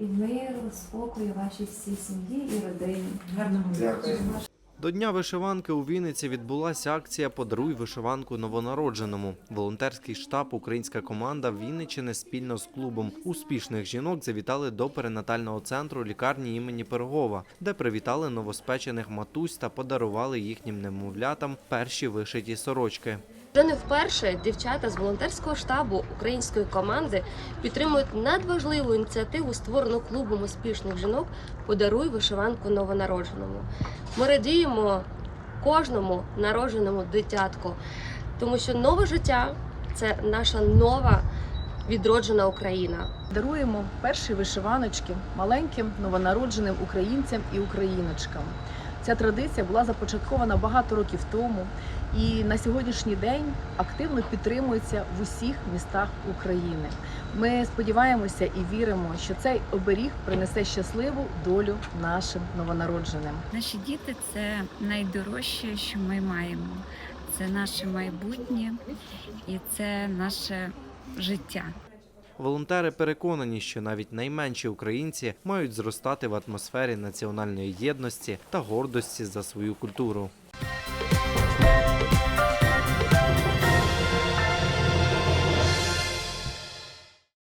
і миру, спокою вашій всій сім'ї і родині. Гарного Дякую. До Дня вишиванки у Вінниці відбулася акція Подаруй вишиванку новонародженому. Волонтерський штаб Українська команда Вінничини спільно з клубом успішних жінок завітали до перинатального центру лікарні імені Пирогова, де привітали новоспечених матусь та подарували їхнім немовлятам перші вишиті сорочки. Вже не вперше дівчата з волонтерського штабу української команди підтримують надважливу ініціативу, створену клубом успішних жінок Подаруй вишиванку новонародженому. Ми радіємо кожному народженому дитятку, тому що нове життя це наша нова відроджена Україна. Даруємо перші вишиваночки маленьким новонародженим українцям і україночкам. Ця традиція була започаткована багато років тому і на сьогоднішній день активно підтримується в усіх містах України. Ми сподіваємося і віримо, що цей оберіг принесе щасливу долю нашим новонародженим. Наші діти це найдорожче, що ми маємо. Це наше майбутнє і це наше життя. Волонтери переконані, що навіть найменші українці мають зростати в атмосфері національної єдності та гордості за свою культуру.